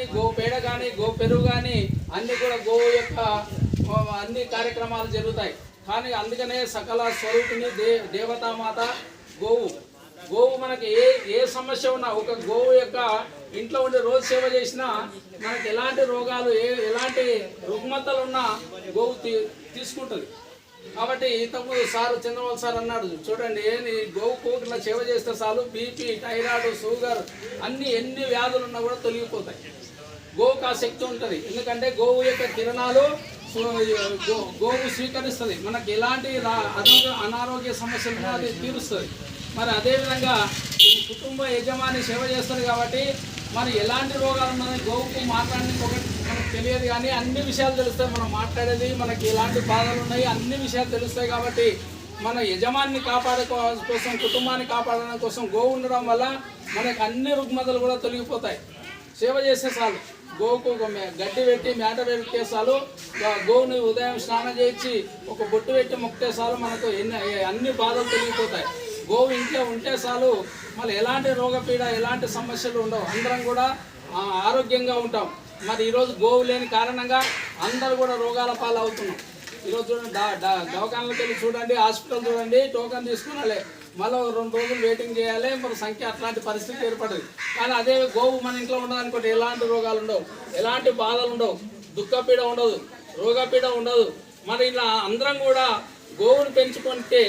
కానీ గో పేడ కానీ గో పెరుగు కానీ అన్ని కూడా గోవు యొక్క అన్ని కార్యక్రమాలు జరుగుతాయి. కానీ అందుకనే సకల స్వరూపిణి దే దేవతామాత గోవు. గోవు మనకి ఏ ఏ సమస్య ఉన్నా ఒక గోవు యొక్క ఇంట్లో ఉండి రోజు సేవ చేసినా మనకి ఎలాంటి రోగాలు ఏ ఎలాంటి రుగ్మతలు ఉన్నా గోవు తీ తీసుకుంటుంది. కాబట్టి ఇంతకుముందు సార్ చంద్రబాబు సార్ అన్నాడు చూడండి ఏంది గోవుకు ఇట్లా సేవ చేస్తే చాలు బీపీ థైరాయిడ్ షుగర్ అన్ని ఎన్ని వ్యాధులు ఉన్నా కూడా తొలగిపోతాయి. గోవుకు ఆ శక్తి ఉంటుంది. ఎందుకంటే గోవు యొక్క కిరణాలు గో- గోవు స్వీకరిస్తుంది. మనకి ఎలాంటి అనారోగ్య అనారోగ్య సమస్యలు అది తీరుస్తుంది. మరి అదేవిధంగా కుటుంబ యజమాని సేవ చేస్తారు కాబట్టి మరి ఎలాంటి రోగాలు ఉన్నాయి గోవుకు మాట్లాడడానికి ఒకటి మనకు తెలియదు కానీ అన్ని విషయాలు తెలుస్తాయి. మనం మాట్లాడేది మనకి ఎలాంటి బాధలు ఉన్నాయి అన్ని విషయాలు తెలుస్తాయి కాబట్టి మన యజమాన్ని కాపాడుకోవాల్సిన కోసం కుటుంబాన్ని కాపాడడం కోసం గోవు ఉండడం వల్ల మనకు అన్ని రుగ్మతలు కూడా తొలగిపోతాయి. సేవ చేసే చాలు. గోవుకు ఒక మే- గడ్డి పెట్టి మేట పెట్టేసాలు చాలు గోవుని ఉదయం స్నానం చేయించి ఒక బొట్టు పెట్టి మొక్కేసాలు మనకు ఎన్ని అన్ని బాధలు తొలగిపోతాయి. గోవు ఇంట్లో ఉంటే చాలు మళ్ళీ ఎలాంటి రోగపీడ ఎలాంటి సమస్యలు ఉండవు. అందరం కూడా ఆరోగ్యంగా ఉంటాం. మరి ఈరోజు గోవు లేని కారణంగా అందరూ కూడా రోగాల పాలు అవుతున్నాం ఈరోజు చూడండి దవాఖానలకు వెళ్ళి చూడండి హాస్పిటల్ చూడండి టోకన్ తీసుకున్నాలే మళ్ళీ ఒక రెండు రోజులు వెయిటింగ్ చేయాలి మన సంఖ్య అట్లాంటి పరిస్థితి ఏర్పడదు కానీ అదే గోవు మన ఇంట్లో ఉండదనుకోండి ఎలాంటి రోగాలు ఉండవు ఎలాంటి బాధలు ఉండవు దుఃఖపీడ ఉండదు రోగపీడ ఉండదు. మరి ఇలా అందరం కూడా గోవును పెంచుకుంటే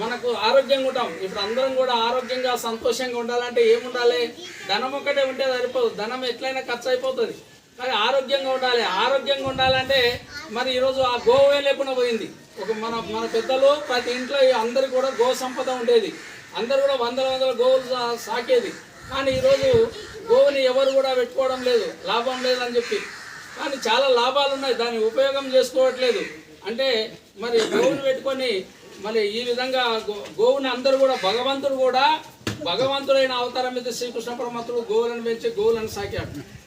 మనకు ఆరోగ్యంగా ఉంటాం. ఇప్పుడు అందరం కూడా ఆరోగ్యంగా సంతోషంగా ఉండాలంటే ఏముండాలి? ధనం ఒక్కటే ఉంటే సరిపోదు. ధనం ఎట్లయినా ఖర్చు అయిపోతుంది. కానీ ఆరోగ్యంగా ఉండాలి. ఆరోగ్యంగా ఉండాలంటే మరి ఈరోజు ఆ గోవే లేకుండా పోయింది. ఒక మన మన పెద్దలు ప్రతి ఇంట్లో అందరు కూడా గో సంపద ఉండేది. అందరు కూడా వందల వందల గోవులు సాకేది. కానీ ఈరోజు గోవుని ఎవరు కూడా పెట్టుకోవడం లేదు. లాభం లేదని చెప్పి. కానీ చాలా లాభాలు ఉన్నాయి. దాన్ని ఉపయోగం చేసుకోవట్లేదు. అంటే మరి గోవుని పెట్టుకొని మరి ఈ విధంగా గో- గోవుని అందరూ కూడా భగవంతుడు కూడా భగవంతుడైన అవతారం మీద శ్రీకృష్ణ పరమాత్ముడు గోవులను పెంచి గోవులను సాకాడు.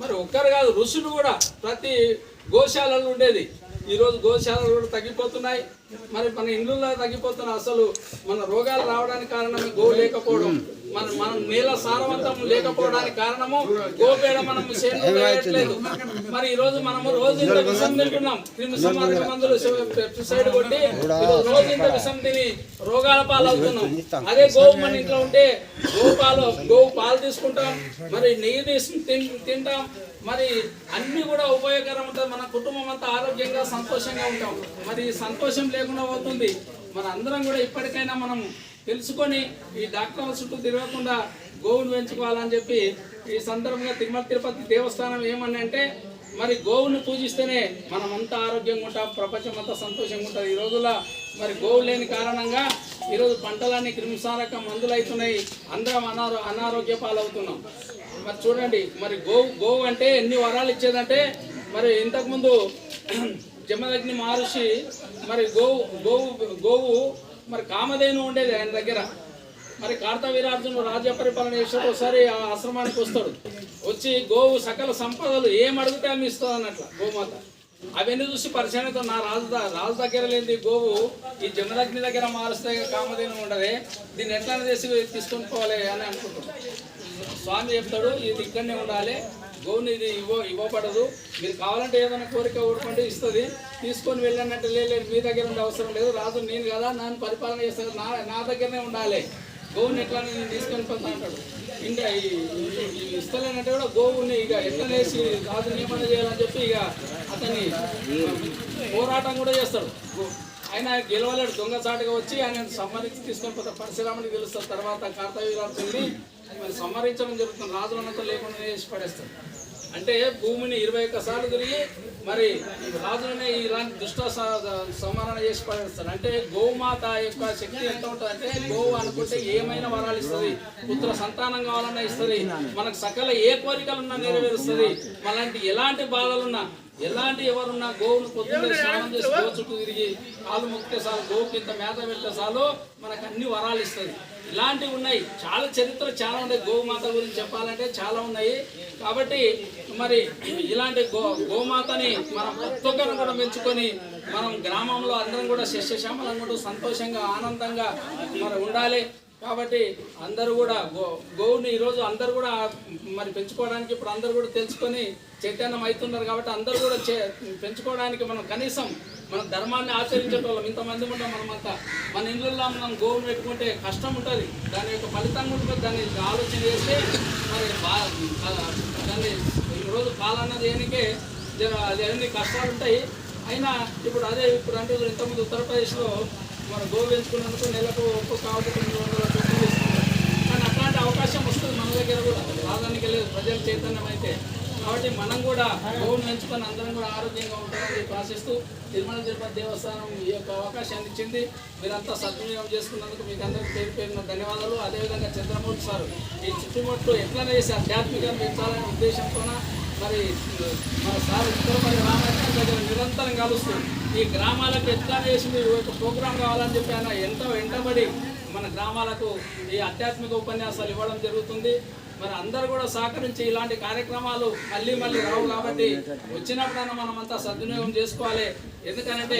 మరి ఒక్కరు కాదు ఋషులు కూడా ప్రతి గోశాలలో ఉండేది. ఈరోజు గోశాలలు కూడా తగ్గిపోతున్నాయి. మరి మన ఇండ్లలో తగ్గిపోతున్నాయి అసలు మన రోగాలు రావడానికి కారణమే గో లేకపోవడం. మన మనం నేల సారవంతం లేకపోవడానికి కారణము గోపేడ మనం వేయట్లేదు. మరి ఈ రోజు మనము రోజు ఇంత విషం తింటున్నాం. క్రిమి సంహారక మందులు పెస్టిసైడ్ కొట్టి రోజు ఇంత విషం తిని రోగాల పాలవుతున్నాం. అదే గోవు మన ఇంట్లో ఉంటే గోవు పాలు గోవు పాలు తీసుకుంటాం. మరి నెయ్యి తీసు తిన్- తింటాం. మరి అన్ని కూడా ఉపయోగకరం ఉంటుంది. మన కుటుంబం అంతా ఆరోగ్యంగా సంతోషంగా ఉంటాం. మరి సంతోషం లేకుండా పోతుంది. మన అందరం కూడా ఇప్పటికైనా మనం తెలుసుకొని ఈ డాక్టర్ల చుట్టూ తిరగకుండా గోవును పెంచుకోవాలని చెప్పి ఈ సందర్భంగా తిరుమల తిరుపతి దేవస్థానం ఏమని అంటే మరి గోవుని పూజిస్తేనే మనమంతా ఆరోగ్యంగా ఉంటాం ప్రపంచం అంతా సంతోషంగా ఉంటుంది. ఈ రోజుల్లో మరి గోవు లేని కారణంగా ఈరోజు పంటలన్నీ క్రిమిసారక మందులు అవుతున్నాయి. అందరం అనారో అనారోగ్య పాలవుతున్నాం. మరి చూడండి మరి గోవు గోవు అంటే ఎన్ని వరాలు ఇచ్చేదంటే మరి ఇంతకుముందు జమదగ్ని మహర్షి మరి గోవు గోవు గోవు మరి కామధేను ఉండేది ఆయన దగ్గర. మరి కార్తవీరార్జును రాజ్య పరిపాలన చేసాడు ఒకసారి ఆ ఆశ్రమానికి వస్తాడు. వచ్చి గోవు సకల సంపదలు ఏం అడిగితే ఆమె ఇస్తుంది అన్నట్ల గోమాత. అవన్నీ చూసి పరిచయంతో నా రాజు రాజు దగ్గర లేని గోవు ఈ జమదగ్ని దగ్గర మారుస్తే కామధేను ఉండదే. దీన్ని ఎట్లా చేసి తీసుకొని పోవాలి అని అనుకుంటున్నాను స్వామి చెప్తాడు ఇది ఇక్కడనే ఉండాలి. గోవుని ఇది ఇవ్వ ఇవ్వబడదు. మీరు కావాలంటే ఏదైనా కోరిక ఊరుకుంటే ఇస్తుంది. తీసుకొని వెళ్ళినట్టు లేదు మీ దగ్గర ఉండే అవసరం లేదు. రాజు నేను కదా నన్ను పరిపాలన చేస్తాను నా నా దగ్గరనే ఉండాలి. గోవుని ఎట్లా నేను తీసుకొని పోతా అంటాడు. ఇంకా ఇస్తలేనంటే కూడా గోవుని ఇక ఎట్లా వేసి రాజు నియమనం చేయాలని చెప్పి ఇక అతన్ని పోరాటం కూడా చేస్తాడు. ఆయన గెలవలేడు. దొంగచాటుగా వచ్చి ఆయన సంబంధించి తీసుకొని పోతాడు. పరశురాముని గెలుస్తారు తర్వాత కార్తవీరాజుని మరి సంహరించడం జరుగుతుంది. రాజులంతా లేకుండా చేసి పడేస్తారు. అంటే భూమిని ఇరవై ఒక్క సార్లు తిరిగి మరి రాజులనే ఇలాంటి దుష్ట సంహరణ చేసి పడేస్తారు. అంటే గోమాత యొక్క శక్తి ఎంత ఉంటుంది అంటే గోవు అనుకుంటే ఏమైనా వరాలు ఇస్తుంది. పుత్ర సంతానం కావాలన్నా ఇస్తుంది. మనకు సకల ఏ కోరికలున్నా నెరవేరుస్తుంది. అలాంటి ఎలాంటి బాధలున్నా ఎలాంటి ఎవరున్నా గోవును పొద్దున్నే స్నానం చేసి గో చుట్టూ తిరిగి కాలు మొక్కితే చాలు గోవుకి ఇంత మేత పెడితే చాలు మనకు అన్ని వరాలు ఇస్తుంది. ఇలాంటివి ఉన్నాయి. చాలా చరిత్ర చాలా ఉన్నాయి. గోమాత గురించి చెప్పాలంటే చాలా ఉన్నాయి. కాబట్టి మరి ఇలాంటి గో గోమాతని మనం ప్రతి కూడా పెంచుకొని మనం గ్రామంలో అందరం కూడా శస్యశ్యామలంగా ఉంటూ సంతోషంగా ఆనందంగా మరి ఉండాలి. కాబట్టి అందరూ కూడా గో గోవుని ఈరోజు అందరూ కూడా మరి పెంచుకోవడానికి ఇప్పుడు అందరూ కూడా తెలుసుకొని చైతన్యం అవుతున్నారు కాబట్టి అందరూ కూడా చే- పెంచుకోవడానికి మనం కనీసం మన ధర్మాన్ని ఆచరించేటోళ్ళం ఇంతమంది ఉంటాం మనమంతా. మన ఇళ్ళల్లో మనం గోవును పెట్టుకుంటే కష్టం ఉంటుంది. దాని యొక్క ఫలితంగా ఉంటుంది దాన్ని ఆలోచన చేస్తే మరి దాన్ని ఈరోజు పాలన్నది ఏనికే అది అన్ని కష్టాలు ఉంటాయి. అయినా ఇప్పుడు అదే ఇప్పుడు అంటే ఇంతకుముందు ఉత్తరప్రదేశ్లో మన గోవు పెంచుకున్నందుకు నెలకు ఒక్కొక్క ఆవుకు రెండు వందల కానీ అట్లాంటి అవకాశం వస్తుంది మన దగ్గర కూడా. రాదానికి లేదు. ప్రజల చైతన్యం అయితే. కాబట్టి మనం కూడా గోవును పెంచుకొని అందరం కూడా ఆరోగ్యంగా ఉంటామని ఆశిస్తూ తిరుమల తిరుపతి దేవస్థానం ఈ యొక్క అవకాశాన్ని ఇచ్చింది. మీరంతా సద్వినియోగం చేసుకున్నందుకు మీకు అందరికీ పేరు పేరున ధన్యవాదాలు. అదేవిధంగా చంద్రమూర్తి సార్ ఈ చుట్టుముట్లు ఎట్లనే చేసి ఆధ్యాత్మికంగా పెంచాలనే ఉద్దేశంతో మరి మన సార్ ఉత్తరపల్లి రామాయణ దగ్గర నిరంతరం కలుస్తూ ఈ గ్రామాలకు ఎట్లా చేసి మీరు ఒక ప్రోగ్రాం కావాలని చెప్పి ఆయన ఎంతో వెంటబడి మన గ్రామాలకు ఈ ఆధ్యాత్మిక ఉపన్యాసాలు ఇవ్వడం జరుగుతుంది. మరి అందరు కూడా సహకరించి ఇలాంటి కార్యక్రమాలు మళ్ళీ మళ్ళీ రావు కాబట్టి వచ్చినప్పుడైనా మనం అంతా సద్వినియోగం చేసుకోవాలి. ఎందుకంటే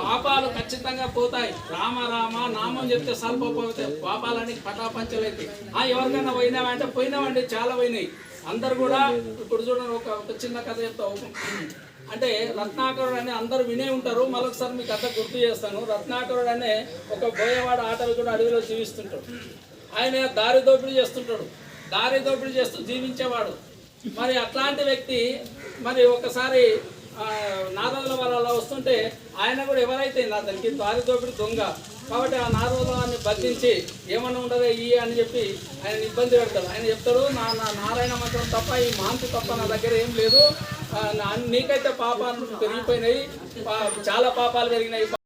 పాపాలు ఖచ్చితంగా పోతాయి. రామ రామ నామం చెప్తే స్వల్ప పోతాయి పాపాలని పటాపంచలైతే ఆ ఎవరికైనా పోయినావంటే పోయినామండి చాలా పోయినాయి. అందరు కూడా ఇప్పుడు చూడండి ఒక ఒక చిన్న కథ చెప్తా. అంటే రత్నాకరుడు అని అందరూ వినే ఉంటారు. మరొకసారి మీకు అంత గుర్తు చేస్తాను. రత్నాకరుడు అనే ఒక బోయవాడ ఆటలు కూడా అడవిలో జీవిస్తుంటాడు. ఆయన దారి దోపిడీ చేస్తుంటాడు. దారి దోపిడీ చేస్తూ జీవించేవాడు. మరి అట్లాంటి వ్యక్తి మరి ఒకసారి ఆ, నారదుల వాళ్ళు అలా వస్తుంటే ఆయన కూడా ఎవరైతే అతనికి దారి దోపిడీ దొంగ కాబట్టి ఆ నారదులని బంధించి ఏమన్నా ఉండదు ఈ అని చెప్పి ఆయన ఇబ్బంది పెడతాడు. ఆయన చెప్తాడు నా నా నారాయణ మంత్రం తప్ప ఈ మాంతి తప్ప నా దగ్గర ఏం లేదు. నీకైతే పాపాలు పెరిగిపోయినాయి. పా- చాలా పాపాలు పెరిగినాయి.